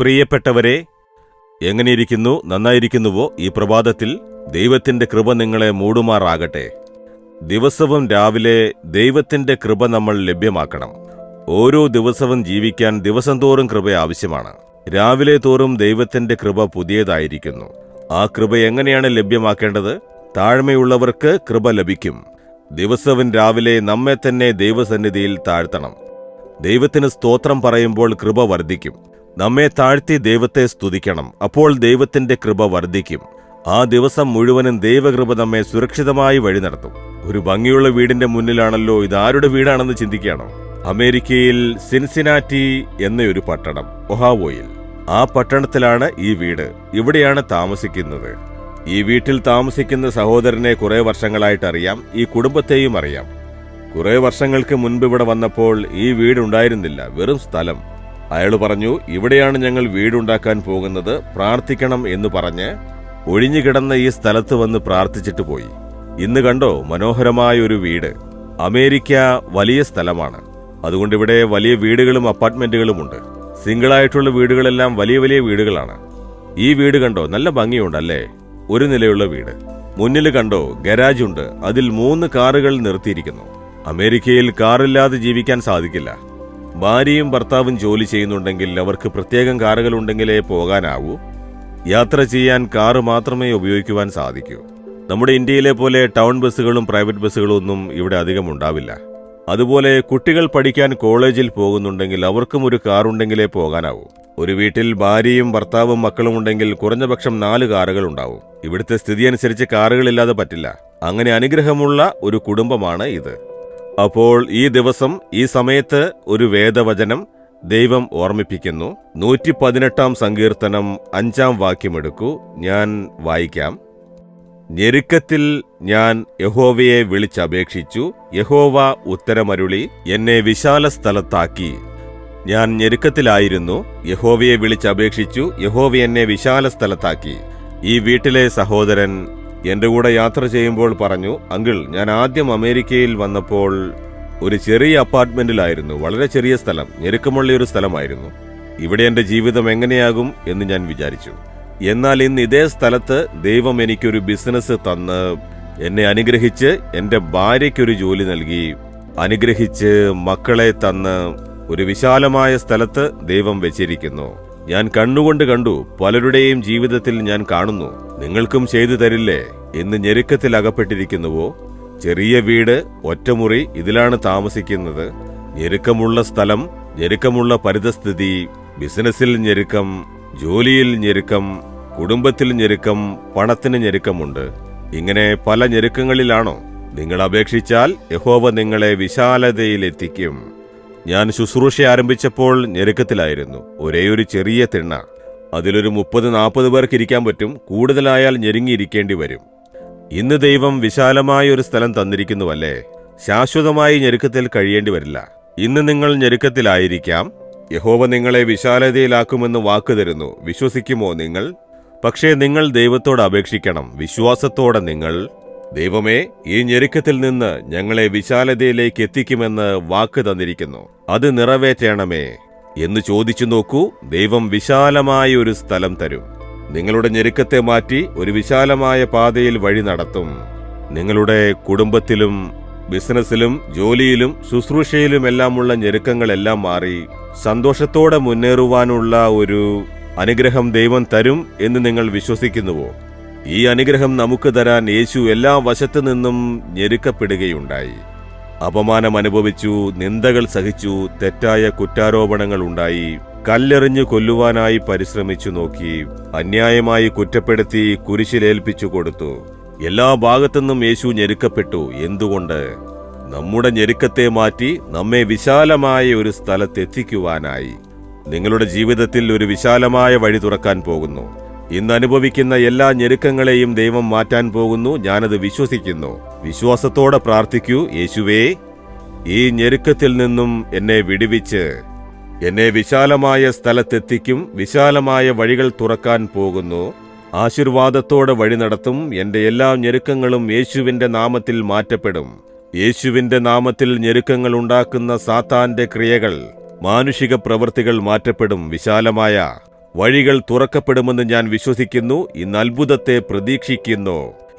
പ്രിയപ്പെട്ടവരെ എങ്ങനെയിരിക്കുന്നു നന്നായിരിക്കുന്നുവോ ഈ പ്രഭാതത്തിൽ? ദൈവത്തിന്റെ കൃപ നിങ്ങളെ മൂടുമാറാകട്ടെ. ദിവസവും രാവിലെ ദൈവത്തിന്റെ കൃപ നമ്മൾ ലഭ്യമാക്കണം. ഓരോ ദിവസവും ജീവിക്കാൻ ദിവസം തോറും കൃപ ആവശ്യമാണ്. രാവിലെ തോറും ദൈവത്തിന്റെ കൃപ പുതിയതായിരിക്കുന്നു. ആ കൃപ എങ്ങനെയാണ് ലഭ്യമാക്കേണ്ടത്? താഴ്മയുള്ളവർക്ക് കൃപ ലഭിക്കും. ദിവസവും രാവിലെ നമ്മെ തന്നെ ദൈവസന്നിധിയിൽ താഴ്ത്തണം. ദൈവത്തിന് സ്തോത്രം പറയുമ്പോൾ കൃപ വർദ്ധിക്കും. നമ്മെ താഴ്ത്തി ദൈവത്തെ സ്തുതിക്കണം. അപ്പോൾ ദൈവത്തിന്റെ കൃപ വർദ്ധിക്കും. ആ ദിവസം മുഴുവനും ദൈവകൃപ നമ്മെ സുരക്ഷിതമായി വഴി നടത്തും. ഒരു ഭംഗിയുള്ള വീടിന്റെ മുന്നിലാണല്ലോ ഇത് ആരുടെ വീടാണെന്ന് ചിന്തിക്കുകയാണോ അമേരിക്കയിൽ സിൻസിനാറ്റി എന്നൊരു പട്ടണം ഒഹാവോയിൽ. ആ പട്ടണത്തിലാണ് ഈ വീട്. ഇവിടെയാണ് താമസിക്കുന്നത്. ഈ വീട്ടിൽ താമസിക്കുന്ന സഹോദരനെ കുറെ വർഷങ്ങളായിട്ട് അറിയാം. ഈ കുടുംബത്തെയും അറിയാം. കുറെ വർഷങ്ങൾക്ക് മുൻപ് ഇവിടെ വന്നപ്പോൾ ഈ വീടുണ്ടായിരുന്നില്ല വെറും സ്ഥലം. അയാൾ പറഞ്ഞു ഇവിടെയാണ് ഞങ്ങൾ വീടുണ്ടാക്കാൻ പോകുന്നത്. പ്രാർത്ഥിക്കണം എന്ന് പറഞ്ഞ് ഒഴിഞ്ഞുകിടന്ന ഈ സ്ഥലത്ത് വന്ന് പ്രാർത്ഥിച്ചിട്ട് പോയി. ഇന്ന് കണ്ടോ മനോഹരമായ ഒരു വീട്. അമേരിക്ക വലിയ സ്ഥലമാണ്. അതുകൊണ്ട് ഇവിടെ വലിയ വീടുകളും അപ്പാർട്ട്മെന്റുകളും അപ്പാർട്ട്മെന്റുകളുമുണ്ട് സിംഗിളായിട്ടുള്ള വീടുകളെല്ലാം വലിയ വലിയ വീടുകളാണ്. ഈ വീട് കണ്ടോ നല്ല ഭംഗിയുണ്ടല്ലേ ഒരു നിലയുള്ള വീട്. മുന്നിൽ കണ്ടോ ഗരാജ് ഉണ്ട് അതിൽ മൂന്ന് കാറുകൾ നിർത്തിയിരിക്കുന്നു. അമേരിക്കയിൽ കാറില്ലാതെ ജീവിക്കാൻ സാധിക്കില്ല. ഭാര്യയും ഭർത്താവും ജോലി ചെയ്യുന്നുണ്ടെങ്കിൽ അവർക്ക് പ്രത്യേകം കാറുകളുണ്ടെങ്കിലേ പോകാനാവൂ. യാത്ര ചെയ്യാൻ കാറ് മാത്രമേ ഉപയോഗിക്കുവാൻ സാധിക്കൂ. നമ്മുടെ ഇന്ത്യയിലെ പോലെ ടൗൺ ബസ്സുകളും പ്രൈവറ്റ് ബസ്സുകളും ഒന്നും ഇവിടെ അധികം ഉണ്ടാവില്ല. അതുപോലെ കുട്ടികൾ പഠിക്കാൻ കോളേജിൽ പോകുന്നുണ്ടെങ്കിൽ അവർക്കും ഒരു കാറുണ്ടെങ്കിലേ പോകാനാവൂ. ഒരു വീട്ടിൽ ഭാര്യയും ഭർത്താവും മക്കളും ഉണ്ടെങ്കിൽ കുറഞ്ഞപക്ഷം നാല് കാറുകൾ ഉണ്ടാവും. ഇവിടുത്തെ സ്ഥിതി അനുസരിച്ച് കാറുകളില്ലാതെ പറ്റില്ല. അങ്ങനെ അനുഗ്രഹമുള്ള ഒരു കുടുംബമാണ് ഇത്. അപ്പോൾ ഈ ദിവസം ഈ സമയത്ത് ഒരു വേദവചനം ദൈവം ഓർമ്മിപ്പിക്കുന്നു. നൂറ്റി പതിനെട്ടാം സങ്കീർത്തനം അഞ്ചാം വാക്യമെടുക്കൂ ഞാൻ വായിക്കാം. ഞെരുക്കത്തിൽ ഞാൻ യഹോവയെ വിളിച്ചപേക്ഷിച്ചു. യഹോവ ഉത്തരമരുളി എന്നെ വിശാല സ്ഥലത്താക്കി. ഞാൻ ഞെരുക്കത്തിലായിരുന്നു. യഹോവയെ വിളിച്ചപേക്ഷിച്ചു. യഹോവ എന്നെ വിശാല സ്ഥലത്താക്കി. ഈ വീട്ടിലെ സഹോദരൻ എന്റെ കൂടെ യാത്ര ചെയ്യുമ്പോൾ പറഞ്ഞു അങ്കിൾ ഞാൻ ആദ്യം അമേരിക്കയിൽ വന്നപ്പോൾ ഒരു ചെറിയ അപ്പാർട്ട്മെന്റിലായിരുന്നു. വളരെ ചെറിയ സ്ഥലം ഞെരുക്കമുള്ള ഒരു സ്ഥലമായിരുന്നു. ഇവിടെ എന്റെ ജീവിതം എങ്ങനെയാകും എന്ന് ഞാൻ വിചാരിച്ചു. എന്നാൽ ഇന്ന് ഇതേ സ്ഥലത്ത് ദൈവം എനിക്കൊരു ബിസിനസ് തന്ന് എന്നെ അനുഗ്രഹിച്ച് എന്റെ ഭാര്യയ്ക്കൊരു ജോലി നൽകി അനുഗ്രഹിച്ച് മക്കളെ തന്ന് ഒരു വിശാലമായ സ്ഥലത്ത് ദൈവം വെച്ചിരിക്കുന്നു. ഞാൻ കണ്ണുകൊണ്ട് കണ്ടു പലരുടെയും ജീവിതത്തിൽ ഞാൻ കാണുന്നു. നിങ്ങൾക്കും ചെയ്തു തരില്ലേ എന്ന് ഞെരുക്കത്തിൽ അകപ്പെട്ടിരിക്കുന്നുവോ? ചെറിയ വീട് ഒറ്റമുറി ഇതിലാണ് താമസിക്കുന്നത്. ഞെരുക്കമുള്ള സ്ഥലം ഞെരുക്കമുള്ള പരിതസ്ഥിതി ബിസിനസ്സിൽ ഞെരുക്കം ജോലിയിൽ ഞെരുക്കം കുടുംബത്തിൽ ഞെരുക്കം പണത്തിന് ഞെരുക്കമുണ്ട്. ഇങ്ങനെ പല ഞെരുക്കങ്ങളിലാണോ? നിങ്ങൾ അപേക്ഷിച്ചാൽ യഹോവ നിങ്ങളെ വിശാലതയിലെത്തിക്കും. ഞാൻ ശുശ്രൂഷ ആരംഭിച്ചപ്പോൾ ഞെരുക്കത്തിലായിരുന്നു. ഒരേയൊരു ചെറിയ തിണ്ണ. അതിലൊരു മുപ്പത് നാൽപ്പത് പേർക്ക് ഇരിക്കാൻ പറ്റും. കൂടുതലായാൽ ഞെരുങ്ങിയിരിക്കേണ്ടി വരും. ഇന്ന് ദൈവം വിശാലമായ ഒരു സ്ഥലം തന്നിരിക്കുന്നുവല്ലേ? ശാശ്വതമായി ഞെരുക്കത്തിൽ കഴിയേണ്ടി വരില്ല. ഇന്ന് നിങ്ങൾ ഞെരുക്കത്തിലായിരിക്കാം. യഹോവ നിങ്ങളെ വിശാലതയിലാക്കുമെന്ന് വാക്ക് തരുന്നു. വിശ്വസിക്കുമോ നിങ്ങൾ? പക്ഷേ നിങ്ങൾ ദൈവത്തോട് അപേക്ഷിക്കണം. വിശ്വാസത്തോടെ നിങ്ങൾ. ദൈവമേ ഈ ഞെരുക്കത്തിൽ നിന്ന് ഞങ്ങളെ വിശാലതയിലേക്ക് എത്തിക്കുമെന്ന് വാക്ക് തന്നിരിക്കുന്നു. അത് നിറവേറ്റണമേ. എന്ന് ചോദിച്ചു നോക്കൂ ദൈവം വിശാലമായ ഒരു സ്ഥലം തരും. നിങ്ങളുടെ ഞെരുക്കത്തെ മാറ്റി ഒരു വിശാലമായ പാതയിൽ വഴി നടത്തും. നിങ്ങളുടെ കുടുംബത്തിലും ബിസിനസ്സിലും ജോലിയിലും ശുശ്രൂഷയിലുമെല്ലാമുള്ള ഞെരുക്കങ്ങളെല്ലാം മാറി സന്തോഷത്തോടെ മുന്നേറുവാനുള്ള ഒരു അനുഗ്രഹം ദൈവം തരും എന്ന് നിങ്ങൾ വിശ്വസിക്കുന്നുവോ? ഈ അനുഗ്രഹം നമുക്ക് തരാൻ യേശു എല്ലാ വശത്തു നിന്നും ഞെരുക്കപ്പെടുകയുണ്ടായി. അപമാനം അനുഭവിച്ചു നിന്ദകൾ സഹിച്ചു തെറ്റായ കുറ്റാരോപണങ്ങൾ ഉണ്ടായി. കല്ലെറിഞ്ഞു കൊല്ലുവാനായി പരിശ്രമിച്ചു നോക്കി അന്യായമായി കുറ്റപ്പെടുത്തി കുരിശിലേൽപ്പിച്ചു കൊടുത്തു. എല്ലാ ഭാഗത്തുനിന്നും യേശു ഞെരുക്കപ്പെട്ടു. എന്തുകൊണ്ട്? നമ്മുടെ ഞെരുക്കത്തെ മാറ്റി നമ്മെ വിശാലമായ ഒരു സ്ഥലത്തെത്തിക്കുവാനായി. നിങ്ങളുടെ ജീവിതത്തിൽ ഒരു വിശാലമായ വഴി തുറക്കാൻ പോകുന്നു. ഇന്ന് അനുഭവിക്കുന്ന എല്ലാ ഞെരുക്കങ്ങളെയും ദൈവം മാറ്റാൻ പോകുന്നു. ഞാനത് വിശ്വസിക്കുന്നു. വിശ്വാസത്തോടെ പ്രാർത്ഥിക്കൂ യേശുവേ ഈ ഞെരുക്കത്തിൽ നിന്നും എന്നെ വിടുവിച്ച് എന്നെ വിശാലമായ സ്ഥലത്തെത്തിക്കും വിശാലമായ വഴികൾ തുറക്കാൻ പോകുന്നു. ആശീർവാദത്തോടെ വഴി നടത്തും എന്റെ എല്ലാ ഞെരുക്കങ്ങളും യേശുവിന്റെ നാമത്തിൽ മാറ്റപ്പെടും. യേശുവിന്റെ നാമത്തിൽ ഞെരുക്കങ്ങൾ ഉണ്ടാക്കുന്ന സാത്താന്റെ ക്രിയകൾ മാനുഷിക പ്രവൃത്തികൾ മാറ്റപ്പെടും വിശാലമായ വഴികൾ തുറക്കപ്പെടുമെന്ന് ഞാൻ വിശ്വസിക്കുന്നു ഇന്ന് അത്ഭുതത്തെ പ്രതീക്ഷിക്കുന്നു.